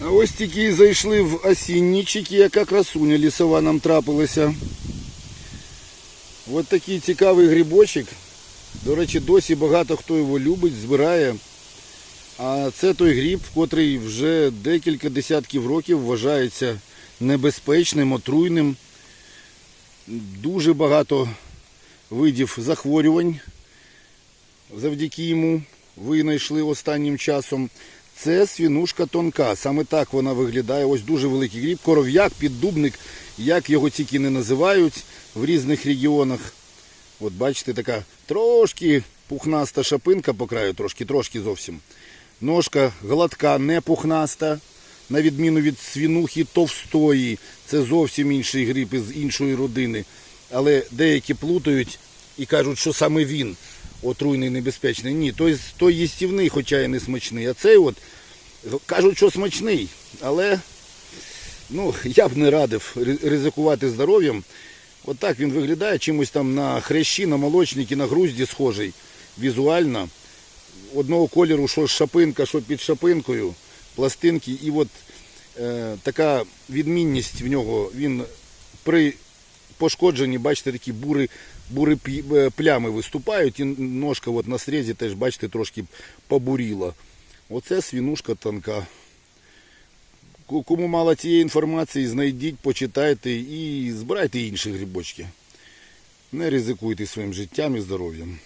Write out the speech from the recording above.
Ось тільки зайшли в осіннічики, яка красуня лісова нам трапилася. Ось такий цікавий грибочок. До речі, досі багато хто його любить, збирає. А це той гриб, котрий вже декілька десятків років вважається небезпечним, отруйним. Дуже багато видів захворювань завдяки йому винайшли останнім часом. Це свінушка тонка. Саме так вона виглядає. Ось дуже великий гріб. Коров'як, піддубник, як його тільки не називають в різних регіонах. От бачите, така трошки пухнаста шапинка по краю, трошки, трошки зовсім. Ножка гладка, не пухнаста, на відміну від свінухи товстої. Це зовсім інший гриб із іншої родини. Але деякі плутають і кажуть, що саме він отруйний, небезпечний. Ні, той, той їстівний, хоча і не смачний. А цей от кажуть, що смачний. Але ну, я б не радив ризикувати здоров'ям. От так він виглядає чимось там на хрящі, на молочники, на грузді схожий візуально. Одного кольору, що шапинка, що під шапинкою, пластинки. І от е, така відмінність в нього, він при пошкодженні, бачите, такі бури, бури е, плями виступають, і ножка от на срізі теж, бачите, трошки побуріла. Оце свінушка танка. Кому мало цієї інформації, знайдіть, почитайте і збирайте інші грибочки. Не ризикуйте своїм життям і здоров'ям.